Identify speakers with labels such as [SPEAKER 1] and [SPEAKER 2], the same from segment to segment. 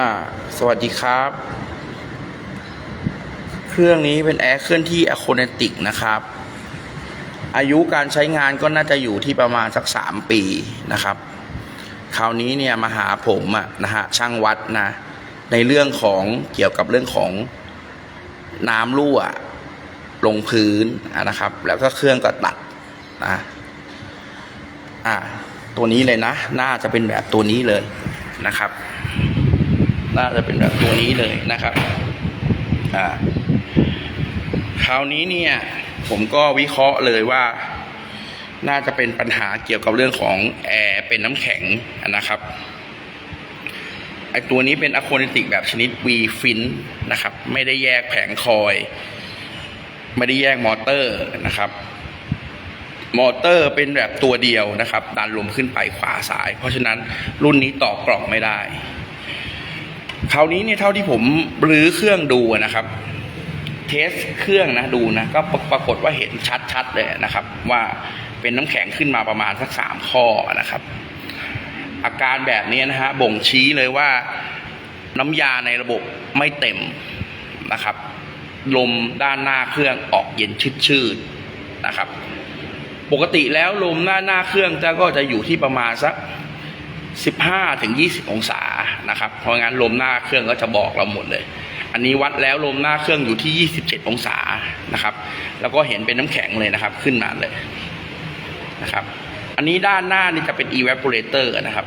[SPEAKER 1] อ่า สวัสดีครับ เครื่องนี้เป็นแอร์เคลื่อนที่อะโคเนติกนะครับ อายุการใช้งานก็น่าจะอยู่ที่ประมาณสักสามปีนะครับ คราวนี้เนี่ยมาหาผมอะนะฮะช่างวัดนะ ในเรื่องของเกี่ยวกับเรื่องของน้ำรั่วลงพื้นะนะครับ แล้วก็เครื่องก็ตัดนะอ่าตัวนี้เลยนะ น่าจะเป็นแบบตัวนี้เลยนะครับ น่าจะเป็นแบบตัวนี้เลยนะครับอ่าคราวนี้เนี่ย ผมก็วิเคราะห์เลยว่า น่าจะเป็นปัญหาเกี่ยวกับเรื่องของแอร์เป็นน้ำแข็งนะครับไอตัวนี้เป็นอะโคนิติกแบบชนิด V fin นะครับ ไม่ได้แยกแผงคอย ไม่ได้แยกมอเตอร์นะครับ มอเตอร์เป็นแบบตัวเดียวนะครับ ดันลมขึ้นไปขวาซ้าย เพราะฉะนั้นรุ่นนี้ต่อกล่องไม่ได้ คราวนี้เนี่ยเท่าที่ผมรื้อเครื่องดูนะครับ เทสเครื่องนะดูนะก็ปรากฏว่าเห็นชัดๆเลยนะครับ ว่าเป็นน้ำแข็งขึ้นมาประมาณสักสามข้อนะครับ อาการแบบนี้นะฮะบ่งชี้เลยว่าน้ำยาในระบบไม่เต็มนะครับลมด้านหน้าเครื่องออกเย็นชืดๆนะครับ ปกติแล้วลมหน้าหน้าเครื่องจะก็จะอยู่ที่ประมาณสัก 15ถึง20 องศานะครับ เพราะงั้นลมหน้าเครื่องก็จะบอกเราหมดเลย อันนี้วัดแล้วลมหน้าเครื่องอยู่ที่ 27 องศานะครับ แล้วก็เห็นเป็นน้ำแข็งเลยนะครับ ขึ้นมาเลยนะครับ อันนี้ด้านหน้านี่จะเป็น evaporator นะครับ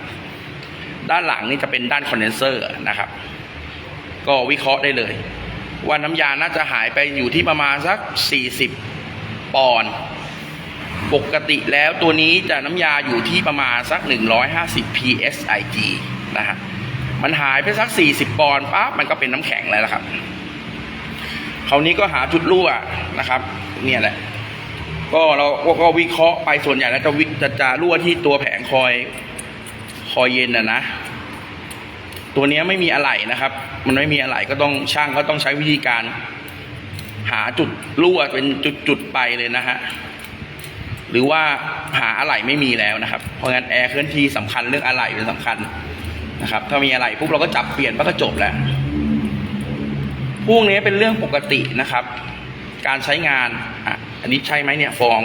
[SPEAKER 1] ด้านหลังนี่จะเป็นด้าน condenser นะครับ ก็วิเคราะห์ได้เลย ว่าน้ำยาน่าจะหายไปอยู่ที่ประมาณสัก 40 ปอนด์ ปกติแล้วตัวนี้จะน้ำยาอยู่ที่ประมาณสัก 150 psig นะฮะมันหายไปสัก 40 ปอนด์ปั๊บมันก็เป็นน้ำแข็งแล้วละครับคราวนี้ก็หาจุดรั่วนะครับ เนี่ยแหละ ก็เราก็ก็วิเคราะห์ไปส่วนใหญ่แล้วจะวิจะจะรั่วที่ตัวแผงคอยคอยเย็นนะนะตัวเนี้ยไม่มีอะไรนะครับ มันไม่มีอะไรก็ต้องช่างก็ต้องใช้วิธีการ หาจุดรั่วเป็นจุดๆไปเลยนะฮะ หรือว่าหาอะไหล่ไม่มีแล้วนะครับ เพราะงั้นแอร์เคลื่อนที่สำคัญเรื่องอะไหล่เป็นสำคัญนะครับ ถ้ามีอะไหล่ปุ๊บเราก็จับเปลี่ยนมันก็จบแล้ว พวกนี้เป็นเรื่องปกตินะครับ การใช้งานอะอันนี้ใช่ไหมเนี่ยฟอง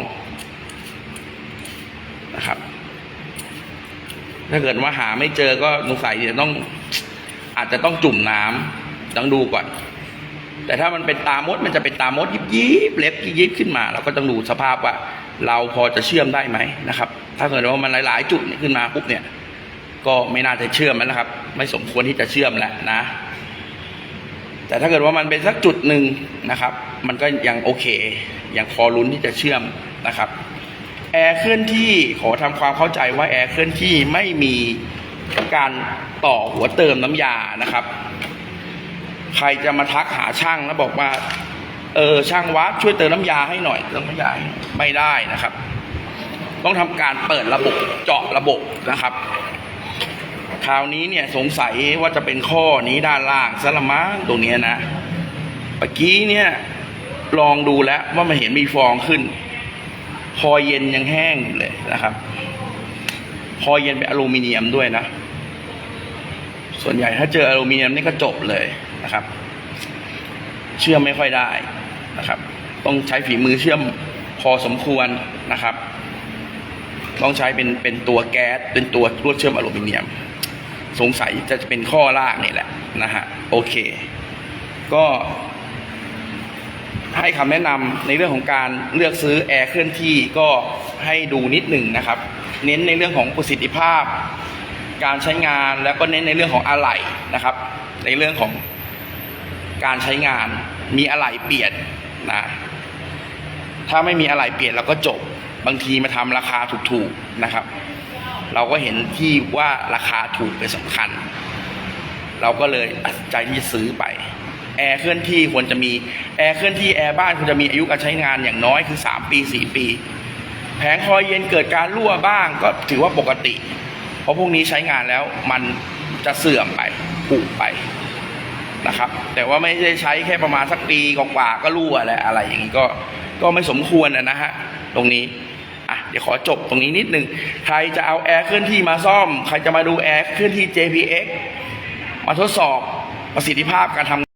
[SPEAKER 1] นะครับ ถ้าเกิดว่าหาไม่เจอก็สงสัยจะต้องอาจจะต้องจุ่มน้ำต้องดูก่อน แต่ถ้ามันเป็นตามดมันจะเป็นตามดยิบยิบๆเล็บยิบยิบขึ้นมา เราก็ต้องดูสภาพว่า เราพอจะเชื่อมได้ไหมนะครับ ถ้าเกิดว่ามันหลาย ๆ จุดขึ้นมาปุ๊บเนี่ย ก็ไม่น่าจะเชื่อมแล้วนะครับ ไม่สมควรที่จะเชื่อมแล้วนะ แต่ถ้าเกิดว่ามันเป็นสักจุดหนึ่งนะครับ มันก็ยังโอเคยังพอลุ้นที่จะเชื่อมนะครับแอร์เคลื่อนที่ขอทำความเข้าใจว่าแอร์เคลื่อนที่ไม่มีการต่อหัวเติมน้ำยานะครับ ใครจะมาทักหาช่างแล้วบอกว่า เออช่างวัดช่วยเติมน้ำยาให้หน่อยเติมน้ำยาให้หน่อยไม่ได้นะครับ ต้องทำการเปิดระบบเจาะระบบนะครับ คราวนี้เนี่ยสงสัยว่าจะเป็นข้อนี้ด้านล่างซะละมั้งตรงนี้นะเมื่อกี้เนี่ยลองดูแล้วว่ามันเห็นมีฟองขึ้น พอเย็นยังแห้งเลยนะครับ พอเย็นเป็นอลูมิเนียมด้วยนะ ส่วนใหญ่ถ้าเจออลูมิเนียมนี่ก็จบเลยนะครับ เชื่อมไม่ค่อยได้นะครับ ต้องใช้ฝีมือเชื่อมพอสมควรนะครับ ต้องใช้เป็นเป็นตัวแก๊สเป็นตัวลวดเชื่อมอลูมิเนียม สงสัยจะเป็นข้อลากนี่แหละนะฮะโอเค ก็ให้คำแนะนำในเรื่องของการเลือกซื้อแอร์เคลื่อนที่ก็ให้ดูนิดหนึ่งนะครับ เน้นในเรื่องของประสิทธิภาพ การใช้งานแล้วก็เน้นในเรื่องของอะไหล่นะครับ ในเรื่องของการใช้งานมีอะไหล่เปลี่ยนนะถ้าไม่มีอะไหล่เปลี่ยนเราก็จบบางทีมาทำราคาถูกๆนะครับ เราก็เห็นที่ว่าราคาถูกเป็นสำคัญ เราก็เลยตัดใจที่จะซื้อไปแอร์เคลื่อนที่ควรจะมีแอร์เคลื่อนที่แอร์บ้านควรจะมีอายุการใช้งานอย่างน้อยคือ 3 ปี 4 ปี แผงคอยเย็นเกิดการรั่วบ้างก็ถือว่าปกติ เพราะพวกนี้ใช้งานแล้วมันจะเสื่อมไปผุไปนะครับ แต่ว่าไม่ได้ใช้แค่ประมาณสักปีกว่าก็รั่วแล้วอะไรอย่างนี้ก็ก็ไม่สมควรนะนะฮะตรงนี้อะเดี๋ยวขอจบตรงนี้นิดนึง ใครจะเอาแอร์เคลื่อนที่มาซ่อม ใครจะมาดูแอร์เคลื่อนที่ JPX มาทดสอบประสิทธิภาพการทำ